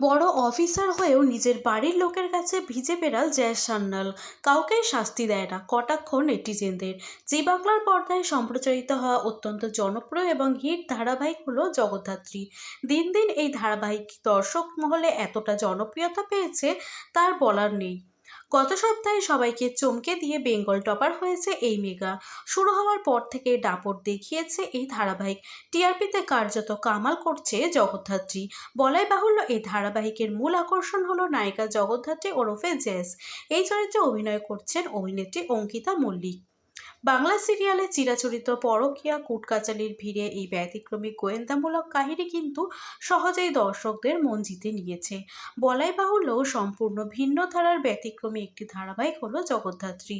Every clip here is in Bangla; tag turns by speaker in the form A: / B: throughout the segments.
A: বড় অফিসার হয়েও নিজের বাড়ির লোকের কাছে ভিজে বেড়াল জয় সান্যাল। কাউকেই শাস্তি দেয় না, কটাক্ষ নেটিজেনদের। জি বাংলার পর্দায় সম্প্রচারিত হওয়া অত্যন্ত জনপ্রিয় এবং হিট ধারাবাহিক হলো জগদ্ধাত্রী। দিন দিন এই ধারাবাহিক দর্শক মহলে এতটা জনপ্রিয়তা পেয়েছে, তার বলার নেই। গত সপ্তাহে সবাইকে চমকে দিয়ে বেঙ্গল টপার হয়েছে এই মেগা। শুরু হওয়ার পর থেকে ডাপট দেখিয়েছে এই ধারাবাহিক। টিআরপিতে কার্যত কামাল করছে জগদ্ধাত্রী। বলাই বাহুল্য, এই ধারাবাহিকের মূল আকর্ষণ হলো নায়িকা জগদ্ধাত্রী ওরফে জেস। এই চরিত্রে অভিনয় করছেন অভিনেত্রী অঙ্কিতা মল্লিক। বাংলা সিরিয়ালে চিরাচরিত পরকীয়া, কুটকাচালির ভিড়ে এই ব্যতিক্রমী গোয়েন্দামূলক কাহিনী কিন্তু সহজেই দর্শকদের মন জিতে নিয়েছে। বলাই বাহুল্য, সম্পূর্ণ ভিন্ন ধারার ব্যতিক্রমী একটি ধারাবাহিক হলো জগদ্ধাত্রী।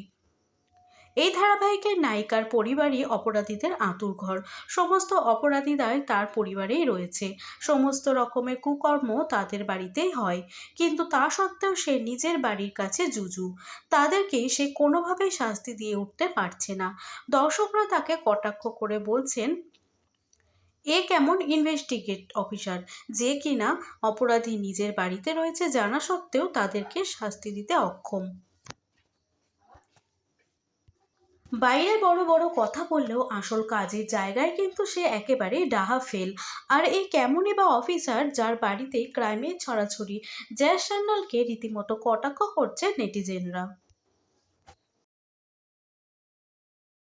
A: এই ধারাবাহিকের নায়িকার পরিবারই অপরাধীদের আঁতুর ঘর। সমস্ত অপরাধীরাই তার পরিবারেই রয়েছে। সমস্ত রকমের কুকর্ম তাদের বাড়িতেই হয়। কিন্তু তা সত্ত্বেও সে নিজের বাড়ির কাছে জুজু। তাদেরকে সে কোনোভাবেই শাস্তি দিয়ে উঠতে পারছে না। দর্শকরা তাকে কটাক্ষ করে বলছেন, এ কেমন ইনভেস্টিগেট অফিসার? যে কিনা অপরাধী নিজের বাড়িতে রয়েছে জানা সত্ত্বেও তাদেরকে শাস্তি দিতে অক্ষম। বাইরে বড় বড় কথা বললেও আসল কাজের জায়গায় কিন্তু সে একেবারে ডাহা ফেল। আর এই কেমনই বা অফিসার যার বাড়িতে ক্রাইমের ছড়াছড়ি, জ্যাস সান্যালকে রীতিমতো কটাক্ষ করছে নেটিজেনরা।